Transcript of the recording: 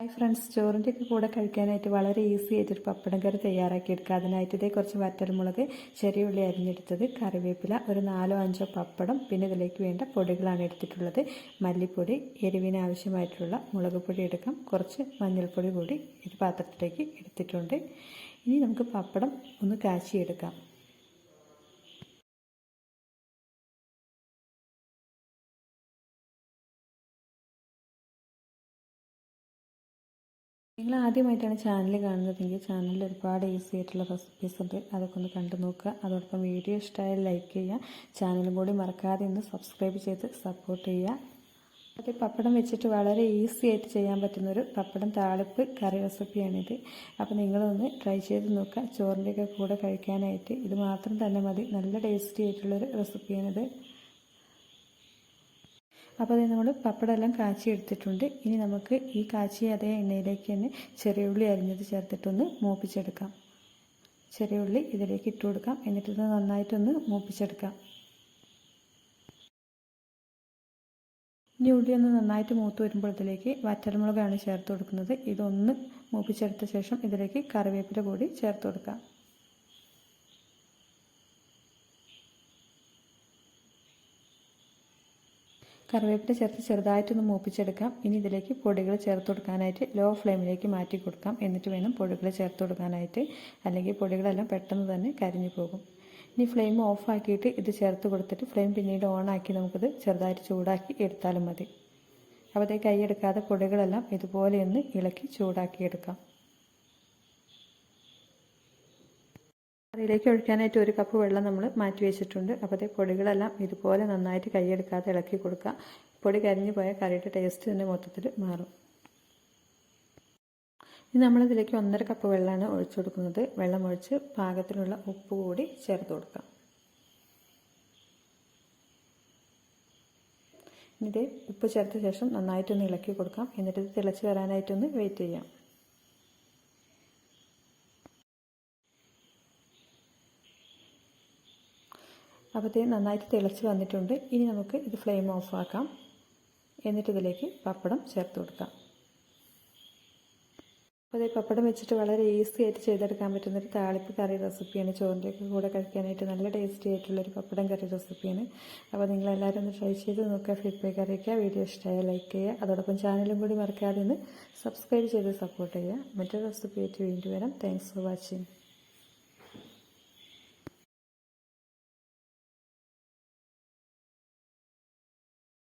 Hi friends ചോറിന്റെ ഒക്കെ കൂടെ കഴിക്കാനായിട്ട് വളരെ ഈസി ആയിട്ടൊരു പപ്പടം കറി തയ്യാറാക്കി എടുക്കുക. അതിനായിട്ട് ഇതേ കുറച്ച് വറ്റൽമുളക് ചെറിയ ഉള്ളി അരിഞ്ഞെടുത്തത് കറിവേപ്പില ഒരു നാലോ അഞ്ചോ പപ്പടം പിന്നെ ഇതിലേക്ക് വേണ്ട പൊടികളാണ് എടുത്തിട്ടുള്ളത്. മല്ലിപ്പൊടി എരിവിന് ആവശ്യമായിട്ടുള്ള മുളക് പൊടി എടുക്കാം. കുറച്ച് മഞ്ഞൾപ്പൊടി കൂടി ഒരു പാത്രത്തിലേക്ക് എടുത്തിട്ടുണ്ട്. ഇനി നമുക്ക് പപ്പടം ഒന്ന് കാച്ചിയെടുക്കാം. നിങ്ങൾ ആദ്യമായിട്ടാണ് ചാനൽ കാണുന്നതെങ്കിൽ ചാനലിൽ ഒരുപാട് ഈസി ആയിട്ടുള്ള റെസിപ്പീസ് ഉണ്ട്. അതൊക്കെ ഒന്ന് കണ്ടു നോക്കുക. അതോടൊപ്പം വീഡിയോ ഇഷ്ടമായാൽ ലൈക്ക് ചെയ്യുക. ചാനലും കൂടി മറക്കാതെ ഒന്ന് സബ്സ്ക്രൈബ് ചെയ്ത് സപ്പോർട്ട് ചെയ്യുക. അത് പപ്പടം വെച്ചിട്ട് വളരെ ഈസി ആയിട്ട് ചെയ്യാൻ പറ്റുന്നൊരു പപ്പടം താളിപ്പ് കറി റെസിപ്പിയാണിത് അപ്പോൾ നിങ്ങളൊന്ന് ട്രൈ ചെയ്ത് നോക്കുക. ചോറിന്റെയൊക്കെ കൂടെ കഴിക്കാനായിട്ട് ഇത് മാത്രം തന്നെ മതി. നല്ല ടേസ്റ്റി ആയിട്ടുള്ളൊരു റെസിപ്പിയാണിത് അപ്പോൾ അത് നമ്മൾ പപ്പടമെല്ലാം കാച്ചി എടുത്തിട്ടുണ്ട് ഇനി നമുക്ക് ഈ കാച്ചിയ അതേ എണ്ണയിലേക്ക് തന്നെ ചെറിയ ഉള്ളി അരിഞ്ഞത് ചേർത്തിട്ടൊന്ന് മൂപ്പിച്ചെടുക്കാം. ചെറിയ ഉള്ളി ഇതിലേക്ക് ഇട്ട് കൊടുക്കാം. എന്നിട്ടത് നന്നായിട്ടൊന്ന് മൂപ്പിച്ചെടുക്കാം. ഇനി ഉള്ളി ഒന്ന് നന്നായിട്ട് മൂത്ത് വരുമ്പോൾ ഇതിലേക്ക് വറ്റൽമുളകാണ് ചേർത്ത് കൊടുക്കുന്നത്. ഇതൊന്ന് മൂപ്പിച്ചെടുത്ത ശേഷം ഇതിലേക്ക് കറിവേപ്പില കൂടി ചേർത്ത് കൊടുക്കാം. കറിവേപ്പില ചേർത്ത് ചെറുതായിട്ടൊന്ന് മൂപ്പിച്ചെടുക്കാം. ഇനി ഇതിലേക്ക് പൊടികൾ ചേർത്ത് കൊടുക്കാനായിട്ട് ലോ ഫ്ലെയിമിലേക്ക് മാറ്റി കൊടുക്കാം. എന്നിട്ട് വേണം പൊടികൾ ചേർത്ത് കൊടുക്കാനായിട്ട്. അല്ലെങ്കിൽ പൊടികളെല്ലാം പെട്ടെന്ന് തന്നെ കരിഞ്ഞു പോകും. ഇനി ഫ്ലെയിം ഓഫാക്കിയിട്ട് ഇത് ചേർത്ത് കൊടുത്തിട്ട് ഫ്ലെയിം പിന്നീട് ഓൺ ആക്കി നമുക്കിത് ചെറുതായിട്ട് ചൂടാക്കി എടുത്താലും മതി. അപ്പോൾ കൈയെടുക്കാതെ പൊടികളെല്ലാം ഇതുപോലെ ഒന്ന് ഇളക്കി ചൂടാക്കി കറിയിലേക്ക് ഒഴിക്കാനായിട്ട് ഒരു കപ്പ് വെള്ളം നമ്മൾ മാറ്റി വെച്ചിട്ടുണ്ട്. അപ്പോൾ പൊടികളെല്ലാം ഇതുപോലെ നന്നായിട്ട് കൈയെടുക്കാതെ ഇളക്കി കൊടുക്കുക പൊടി കരിഞ്ഞു പോയാൽ കറിയുടെ ടേസ്റ്റ് തന്നെ മൊത്തത്തിൽ മാറും. ഇനി നമ്മളിതിലേക്ക് ഒന്നര കപ്പ് വെള്ളമാണ് ഒഴിച്ചു കൊടുക്കുന്നത്. വെള്ളം ഒഴിച്ച് പാകത്തിനുള്ള ഉപ്പ് കൂടി ചേർത്ത് കൊടുക്കാം. ഇത് ഉപ്പ് ചേർത്ത ശേഷം നന്നായിട്ടൊന്ന് ഇളക്കി കൊടുക്കാം. എന്നിട്ട് തിളച്ച് വരാനായിട്ടൊന്ന് വെയിറ്റ് ചെയ്യാം. അപ്പോൾ ഇത് നന്നായിട്ട് തിളച്ച് വന്നിട്ടുണ്ട്. ഇനി നമുക്ക് ഇത് ഫ്ലെയിം ഓഫാക്കാം എന്നിട്ട് ഇതിലേക്ക് പപ്പടം ചേർത്ത് കൊടുക്കാം. അപ്പോൾ ഈ പപ്പടം വെച്ചിട്ട് വളരെ ഈസി ആയിട്ട് ചെയ്തെടുക്കാൻ പറ്റുന്നൊരു താളിപ്പ് കറി റെസിപ്പിയാണ്. ചോറിന്റെയൊക്കെ കൂടെ കഴിക്കാനായിട്ട് നല്ല ടേസ്റ്റി ആയിട്ടുള്ളൊരു പപ്പടം കറി റെസിപ്പിയാണ്. അപ്പോൾ നിങ്ങളെല്ലാവരും ഒന്ന് ട്രൈ ചെയ്ത് നോക്കുക. ഫീഡ്ബാക്ക് അറിയിക്കുക. വീഡിയോ ഇഷ്ടമായ ലൈക്ക് ചെയ്യുക. അതോടൊപ്പം ചാനലും കൂടി മറക്കാതെ ഒന്ന് സബ്സ്ക്രൈബ് ചെയ്ത് സപ്പോർട്ട് ചെയ്യുക. മറ്റൊരു റെസിപ്പി ആയിട്ട് വീണ്ടും വരാം. Thanks for watching